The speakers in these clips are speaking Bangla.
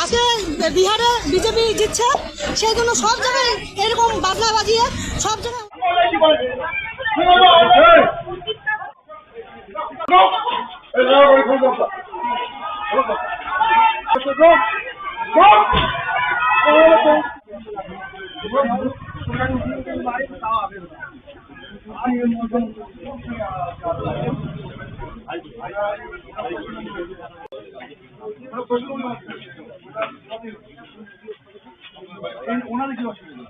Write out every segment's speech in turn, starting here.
আজকে বিহারে বিজেপি জিতছে সেই জন্য সব জায়গায় এরকম বাজনা বাজিয়ে সব জায়গায় ਉਹਨਾਂ ਦੇ ਕੀ ਹੋਸ਼ੀ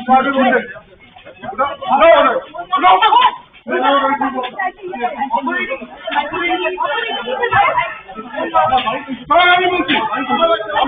Thank you.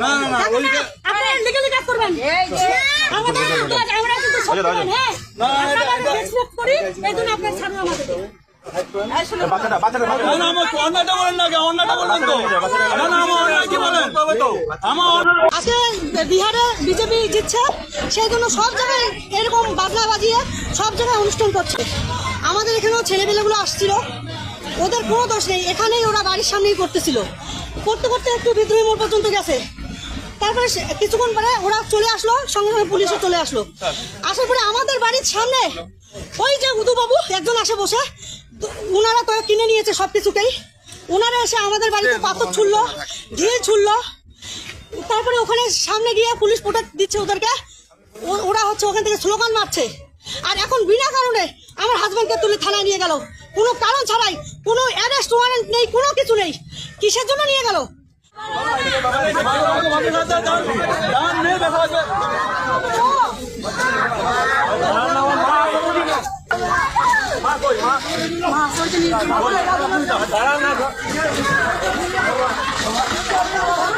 না, না, না। আপনারা কাজ করবেন। আমরা কিন্তু সব হ্যাঁ? আমরা করি, আপনারা ছাড়ুন আজকে বিহারে বিজেপি জিতছে সেই জন্য সব জায়গায় এরকম বাজনা বাজিয়ে সব জায়গায় অনুষ্ঠান করছে। আমাদের এখানেও ছেলেপেলেগুলো আসছিল ওদের কোনো দোষ নেই। এখানেই ওরা বাড়ির সামনেই করতেছিল। করতে করতে একটু বিদ্রোহী মোড় পর্যন্ত গেছে। তারপরে কিছুক্ষণ পরে ওরা চলে আসলো, সঙ্গে সঙ্গে পুলিশও চলে আসলো। আসার পরে আমাদের বাড়ির সামনে ওই যে উদু বাবু একজন আসে বসে। তো উনারা তো কিনে নিয়েছে সব কিছুকেই ওনারা এসে আমাদের বাড়িতে পাথর ছুড়লো, ঢিল ছুড়লো। তারপরে ওখানে সামনে গিয়ে পুলিশ প্রোটেক্ট দিচ্ছে ওদেরকে। ওরা হচ্ছে ওখান থেকে স্লোগান মারছে। আর এখন বিনা কারণে আমার হাজব্যান্ডকে তুলে থানায় নিয়ে গেল। কোনো কারণ ছাড়াই, কোনো অ্যারেস্ট ওয়ারেন্ট নেই, কোনো কিছু নেই। কিসের জন্য নিয়ে গেল? મા